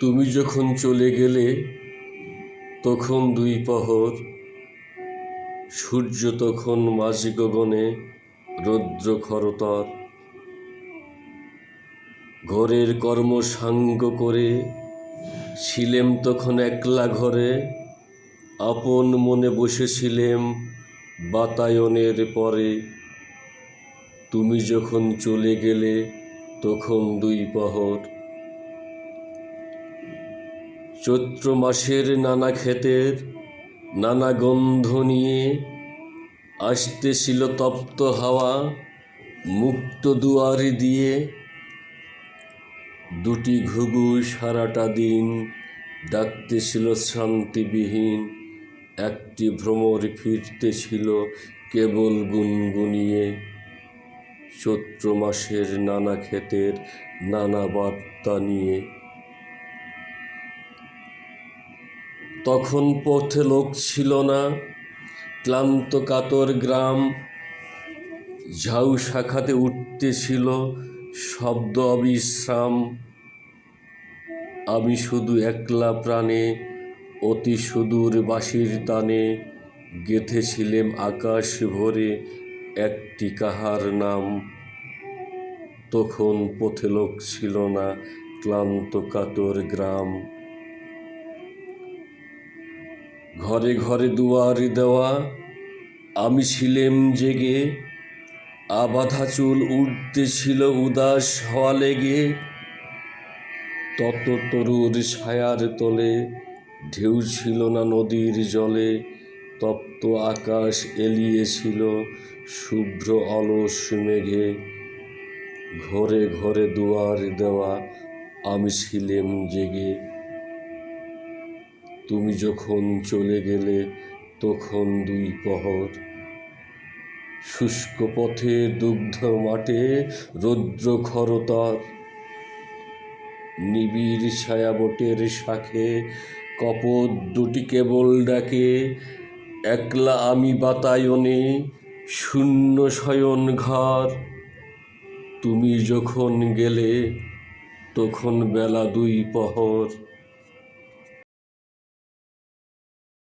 তুমি যখন চলে গেলে, তখন দুই প্রহর, সূর্য তখন মাঝি গগনে রৌদ্র খরতর। ঘরের কর্ম সাঙ্গ করে ছিলেম তখন একলা ঘরে, আপন মনে বসেছিলেম বাতায়নের পরে। তুমি যখন চলে গেলে, তখন দুই প্রহর চৈত্র মাসের নানা ক্ষেতের নানা গন্ধ নিয়ে আসতেছিল তপ্ত হাওয়া, মুক্ত দুয়ার দিয়ে। দুটি ঘুঘু সারাটা দিন ডাকতেছিল শান্তিবিহীন, একটি ভ্রমর ফিরতেছিল কেবল গুনগুনিয়ে। চৈত্র মাসের নানা ক্ষেতের নানা বার্তা নিয়ে তখন পথে লোক ছিল না। ক্লান্ত কাতর গ্রাম ঝাউ শাখাতে উঠতেছিল শব্দ অবিশ্রাম। আমি শুধু একলা প্রাণে, অতি সুদূর বাঁশির তানে গেথেছিলেম আকাশ ভরে একটি কাহার নাম। তখন পথে লোক ছিল না, ক্লান্ত কাতর গ্রাম। ঘরে ঘরে দুয়ার দেওয়া, আমি ছিলেম জেগে, আবাধা চুল উঠতেছিল উদাস হওয়া লেগে। তত তরুর ছায়ার তলে, ঢেউ ছিল না নদীর জলে, তপ্ত আকাশ এলিয়েছিল শুভ্র অলস মেঘে। ঘরে ঘরে দুয়ার দেওয়া, আমি ছিলেম জেগে। তুমি যখন চলে গেলে তখন দুই পহর শুষ্ক পথে দুগ্ধ মাঠে রৌদ্র খরতর নিবিড় ছায়াবটের শাখে কপট দুটি কেবল ডাকে, একলা আমি বাতায়নে শূন্য শয়ন ঘর। তুমি যখন গেলে তখন বেলা দুই প্রহর।